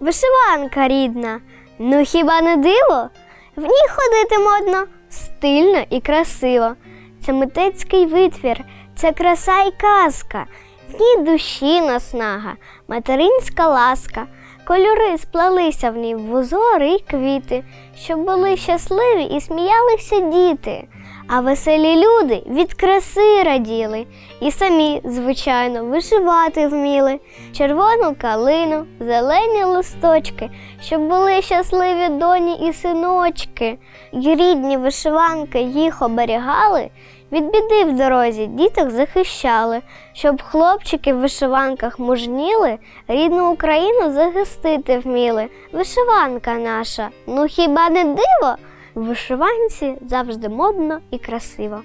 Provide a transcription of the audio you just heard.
Вишиванка рідна, ну хіба не диво? В ній ходити модно, стильно і красиво. Це митецький витвір, це краса і казка, в ній душі наснага, материнська ласка. Кольори сплелися в ній в узори й квіти, щоб були щасливі і сміялися діти. А веселі люди від краси раділи, і самі, звичайно, вишивати вміли червону калину, зелені листочки, щоб були щасливі доні і синочки, й рідні вишиванки їх оберігали, від біди в дорозі діток захищали, щоб хлопчики в вишиванках мужніли, рідну Україну захистити вміли. Вишиванка наша, ну хіба не диво? Вишиванці завжди модно і красиво.